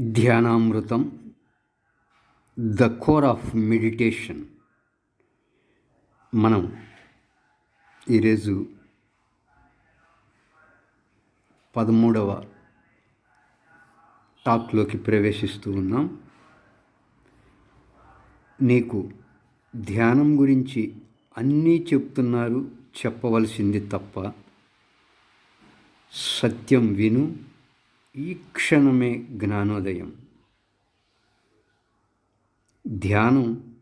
ధ్యానామృతం the core of meditation. మనం ఈరోజు పదమూడవ టాక్లోకి ప్రవేశిస్తూ ఉన్నాం. నీకు ధ్యానం గురించి అన్నీ చెప్తున్నారు చెప్పవలసింది తప్ప సత్యం విను ఈ క్షణమే జ్ఞానోదయం. ధ్యానం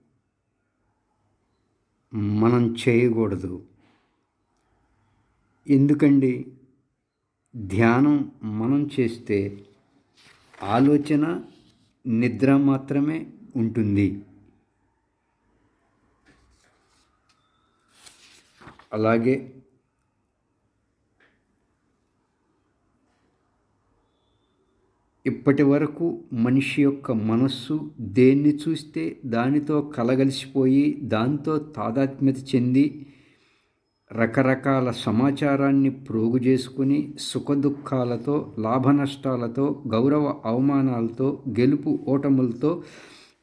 మనం చేయకూడదు. ఎందుకండి? ధ్యానం మనం చేస్తే ఆలోచన నిద్ర మాత్రమే ఉంటుంది. అలాగే ఇప్పటి వరకు మనిషి యొక్క మనస్సు దేన్ని చూస్తే దానితో కలగలిసిపోయి దాంతో తాదాత్మ్యత చెంది రకరకాల సమాచారాన్ని ప్రోగు చేసుకుని సుఖదుఖాలతో లాభనష్టాలతో గౌరవ అవమానాలతో గెలుపు ఓటములతో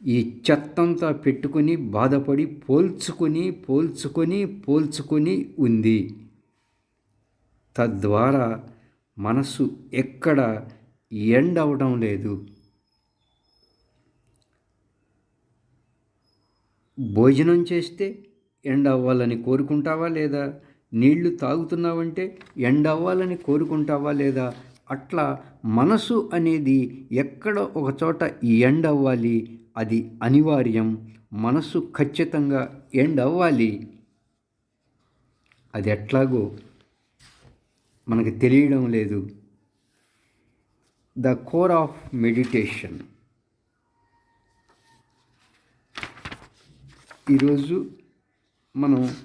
ఈ చెత్తంతా పెట్టుకొని బాధపడి పోల్చుకొని పోల్చుకొని పోల్చుకొని ఉంది. తద్వారా మనస్సు ఎక్కడ ఎండ్ అవడం లేదు. భోజనం చేస్తే ఎండ్ అవ్వాలని కోరుకుంటావా లేదా? నీళ్ళు తాగుతున్నావంటే ఎండ్ అవ్వాలని కోరుకుంటావా లేదా? అట్లా మనసు అనేది ఎక్కడ ఒక చోట ఎండ్ అవ్వాలి. అది అనివార్యం. మనసు ఖచ్చితంగా ఎండ్ అవ్వాలి. అది ఎట్లాగో మనకు తెలియడం లేదు. The core of meditation. ఈరోజు మనం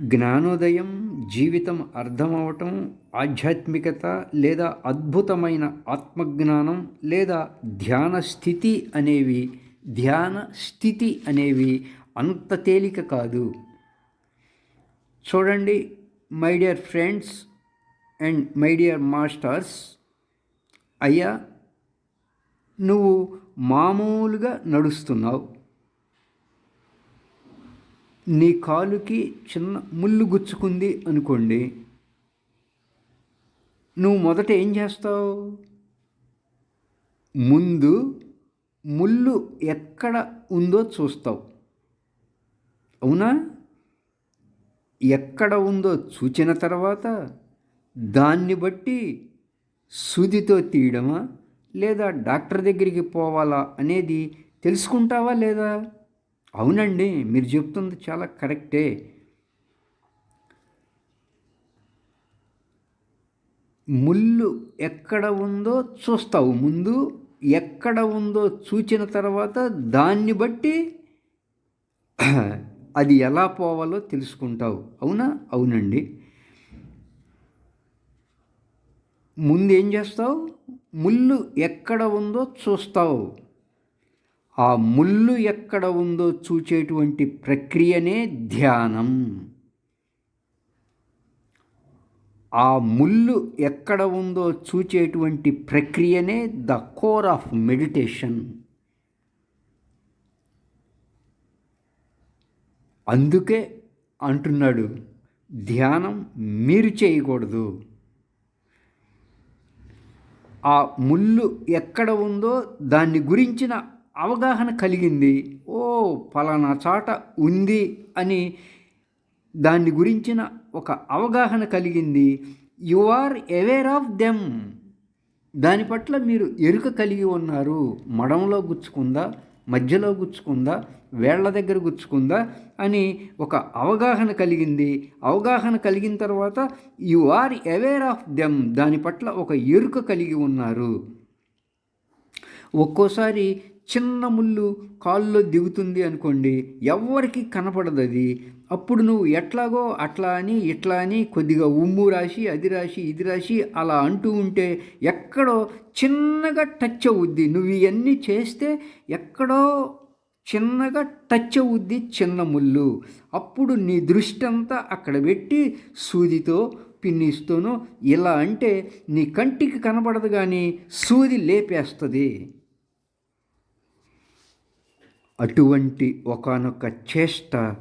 జ్ఞానోదయం జీవితం అర్థమవటం ఆధ్యాత్మికత లేదా అద్భుతమైన ఆత్మజ్ఞానం లేదా ధ్యాన స్థితి అనేవి ధ్యాన స్థితి అనేవి అంత తేలిక కాదు. చూడండి my dear friends and my dear masters అయ్యా నువ్వు మామూలుగా నడుస్తున్నావు. నీ కాలుకి చిన్న ముళ్ళు గుచ్చుకుంది అనుకోండి. నువ్వు మొదట ఏం చేస్తావు? ముందు ముళ్ళు ఎక్కడ ఉందో చూస్తావు. అవునా? ఎక్కడ ఉందో చూచిన తర్వాత దాన్ని బట్టి సూదితో తీయడమా లేదా డాక్టర్ దగ్గరికి పోవాలా అనేది తెలుసుకుంటావా లేదా? అవునండి మీరు చెప్తుంది చాలా కరెక్టే. ముళ్ళు ఎక్కడ ఉందో చూస్తావు. ముందు ఎక్కడ ఉందో చూచిన తర్వాత దాన్ని బట్టి అది ఎలా పోవాలో తెలుసుకుంటావు. అవునా? అవునండి. ముందు ఏం చేస్తావు? ముళ్ళు ఎక్కడ ఉందో చూస్తావు. ఆ ముళ్ళు ఎక్కడ ఉందో చూచేటువంటి ప్రక్రియనే ధ్యానం. ఆ ముళ్ళు ఎక్కడ ఉందో చూచేటువంటి ప్రక్రియనే ద కోర్ ఆఫ్ మెడిటేషన్. అందుకే అంటున్నాడు ధ్యానం మీరు చేయకూడదు. ఆ ముళ్ళు ఎక్కడ ఉందో దాన్ని గురించిన అవగాహన కలిగింది. ఓ ఫలానా చాట ఉంది అని దాన్ని గురించిన ఒక అవగాహన కలిగింది. You are aware of them. దాని పట్ల మీరు ఎరుక కలిగి ఉన్నారు. మడంలో గుచ్చుకుందా? మధ్యలో గుచ్చుకుందా వేళ్ళ దగ్గర గుచ్చుకుందా అని ఒక అవగాహన కలిగింది. అవగాహన కలిగిన తర్వాత you are aware of them. దాని పట్ల ఒక ఎరుక కలిగి ఉన్నారు. ఒక్కోసారి చిన్న ముళ్ళు కాల్లో దిగుతుంది అనుకోండి ఎవరికి కనపడదు అది. అప్పుడు నువ్వు ఎట్లాగో అట్లా అని ఇట్లా అని కొద్దిగా ఉమ్ము రాసి అది రాసి ఇది రాసి అలా అంటూ ఉంటే ఎక్కడో చిన్నగా టచ్ అవుద్ది. నువ్వు ఇవన్నీ చేస్తే ఎక్కడో చిన్నగా టచ్ అవుద్ది చిన్న ముళ్ళు. అప్పుడు నీ దృష్టి అంతా అక్కడ పెట్టి సూదితో పిన్నిస్తూను ఇలా అంటే నీ కంటికి కనబడదు కానీ సూది లేపేస్తుంది. అటువంటి ఒకానొక చేష్ట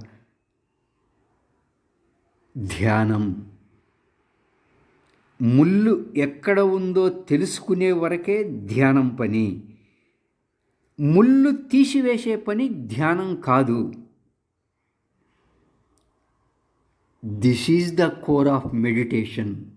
ధ్యానం. ముళ్ళు ఎక్కడ ఉందో తెలుసుకునే వరకే ధ్యానం పని. ముళ్ళు తీసివేసే పని ధ్యానం కాదు. This is the core of meditation